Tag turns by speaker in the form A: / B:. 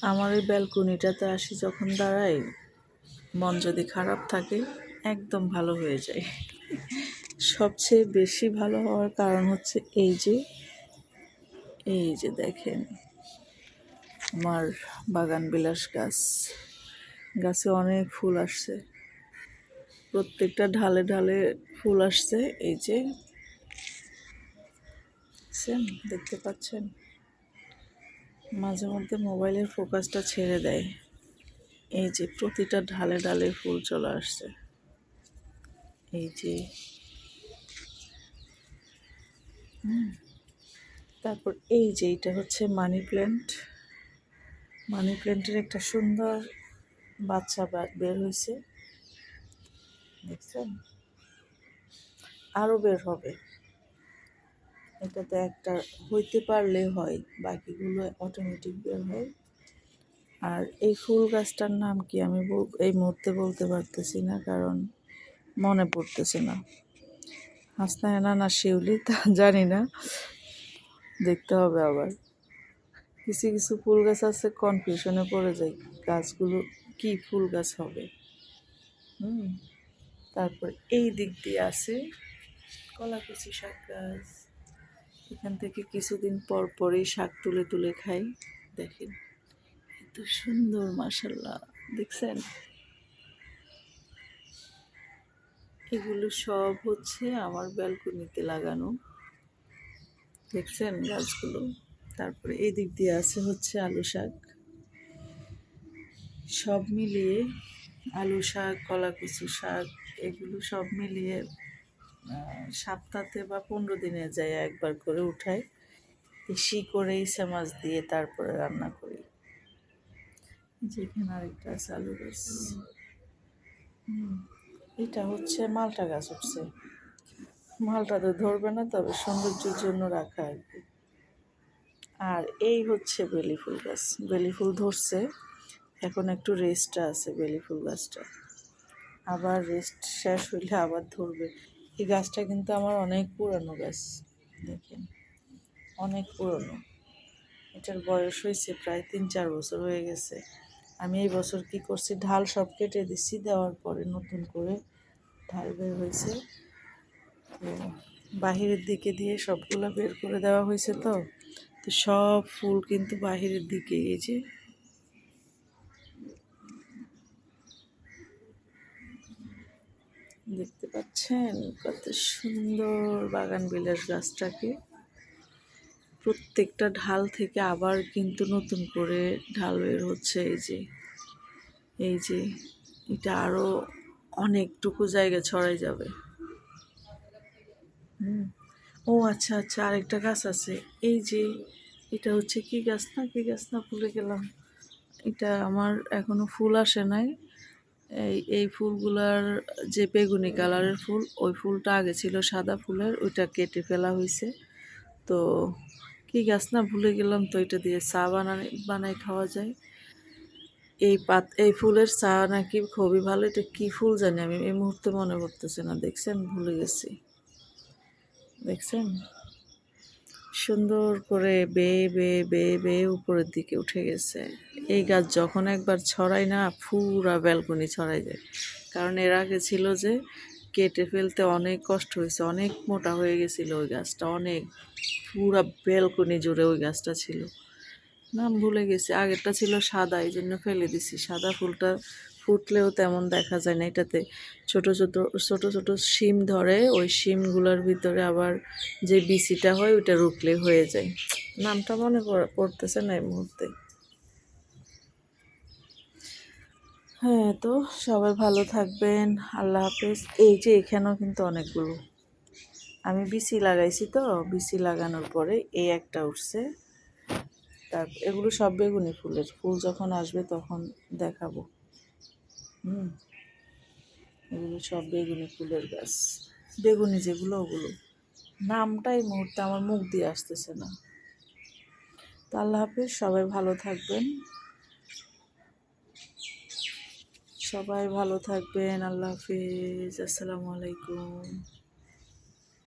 A: আমার ওই ব্যালকনিটাতে আসি যখন দাঁড়াই, মন যদি খারাপ থাকে, একদম ভালো হয়ে যায়। সবচেয়ে বেশি ভালো হওয়ার কারণ হচ্ছে এই যে এই যে দেখেন, আমার বাগান বিলাস গাছ। গাছে অনেক ফুল আসছে। প্রত্যেকটা ঢালে ঢালে ফুল আসছে, এই যে, দেখতে পাচ্ছেন? মাঝে মধ্যে মোবাইলের ফোকাসটা ছেড়ে দেয়। এই যে প্রতিটা ঢালে ঢালে ফুল চলে আসছে। এই যে। তারপর এই যে এটা হচ্ছে মানি প্ল্যান্ট। মানি প্ল্যান্টের একটা সুন্দর বাচ্চা বের হয়েছে দেখছেন? আরও বের হবে। এটাতে একটা হইতে পারলে হয়, বাকিগুলো অটোমেটিক বের হয়। আর এই ফুল গাছটার নাম কি আমি এই মুহূর্তে বলতে পারতেছি না, কারণ মনে পড়তেছে না। হাসনায়না না শিউলি, তা জানি না। দেখতে হবে আবার। কিছু কিছু ফুল গাছ আছে কনফিউশনে পড়ে যায়, গাছগুলো কি ফুল গাছ হবে। হুম, তারপর এই দিক দিয়ে আছে, কলাকুচি শাক গাছ। এখান থেকে কিছুদিন পর পরই শাক তুলে তুলে খাই, দেখেন। এত সুন্দর মাসাল্লাহ দেখছেন? এগুলো সব হচ্ছে আমার ব্যালকনিতে লাগানো। দেখছেন গাছগুলো? তারপরে এই দিক দিয়ে আছে হচ্ছে আলু শাক। সব মিলিয়ে আলু শাক, কলাকুচু শাক, এগুলো সব মিলিয়ে আহ, সপ্তাহে বা পনেরো দিনে যায় একবার করে উঠাই। বেশি করে ইসা মাছ দিয়ে তারপরে রান্না করি। যেখানে আরেকটা আছে আলু গাছ। এটা হচ্ছে মালটা গাছ উঠছে। মালটা তো ধরবে না তবে সৌন্দর্যের জন্য রাখা আর কি। আর এই হচ্ছে বেলি ফুল গাছ। বেলি ফুল ধরছে। এখন একটু রেস্টটা আছে বেলি ফুল গাছটা। আবার রেস্ট শেষ হইলে আবার ধরবে। এই গাছটা কিন্তু আমার অনেক পুরানো গাছ, দেখেন। অনেক পুরনো। এটার বয়স হয়েছে প্রায় তিন চার বছর হয়ে গেছে। আমি এই বছর কি করছি, ঢাল সব কেটে দিচ্ছি দেওয়ার পরে নতুন করে ঢাল বের হয়েছে। তো বাহিরের দিকে দিয়ে সবগুলো বের করে দেওয়া হয়েছে তো। তো সব ফুল কিন্তু বাহিরের দিকে, এই যে দেখতে পাচ্ছেন কত সুন্দর বাগান বিলাস গাছটাকে। প্রত্যেকটা ঢাল থেকে আবার কিন্তু নতুন করে ঢাল বের হচ্ছে এই যে। এই যে এটা আরও অনেকটুকু জায়গা ছড়াই যাবে। ও আচ্ছা আচ্ছা আরেকটা গাছ আছে। এই যে এটা হচ্ছে কি গাছ না? কি গাছ না? ভুলে গেলাম। এটা আমার এখনও ফুল আসে নাই। এই এই ফুলগুলার যে বেগুনি কালারের ফুল, ওই ফুলটা আগে ছিল সাদা ফুলের, ওইটা কেটে ফেলা হয়েছে তো কি গাছ না, ভুলে গেলাম তো, এটা দিয়ে চা বানাই বানাই খাওয়া যায়। এই পাত, এই ফুলের চা নাকি খুবই ভালো, এটা কি ফুল জানি আমি, এই মুহূর্তে মনে করতেছে না, দেখছেন? ভুলে গেছি। দেখছেন? সুন্দর করে বেয়ে বেয়ে বেয়ে বেয়ে উপরের দিকে উঠে গেছে। এই গাছ যখন একবার ছড়ায় না, পুরা ব্যালকনি ছড়াই যায়। কারণ এর আগে ছিল যে, কেটে ফেলতে অনেক কষ্ট হয়েছে, অনেক মোটা হয়ে গেছিল ওই গাছটা, অনেক। পুরা ব্যালকনি জুড়ে ওই গাছটা ছিল। নাম ভুলে গেছি, আগেরটা ছিল সাদা এই জন্য ফেলে দিছি। সাদা ফুলটা ফুটলেও তেমন দেখা যায় না। এটাতে ছোট ছোট ছোট ছোট শিম ধরে, ওই শিমগুলোর ভিতরে আবার যে বিচিটা হয়, ওইটা রুকলে হয়ে যায়। নামটা মনে পড়- পড়তেছে না এই মুহূর্তে। হ্যাঁ তো সবাই ভালো থাকবেন। আল্লাহ হাফেজ। এই যে এখানেও কিন্তু অনেকগুলো। আমি বিসি লাগাইছি তো, বিচি লাগানোর পরে এই একটা উঠছে। তার, এগুলো সব বেগুনি ফুলের। ফুল যখন আসবে তখন দেখাবো। হুম। এগুলো সব বেগুনি ফুলের গাছ। বেগুনি যেগুলো ওগুলো। নামটাই মুহূর্তে আমার মুখ দিয়ে আসতেছে না। তো আল্লাহ হাফিজ সবাই ভালো থাকবেন। সবাই ভালো থাকবেন। আল্লাহ হাফিজ। আসসালামু আলাইকুম।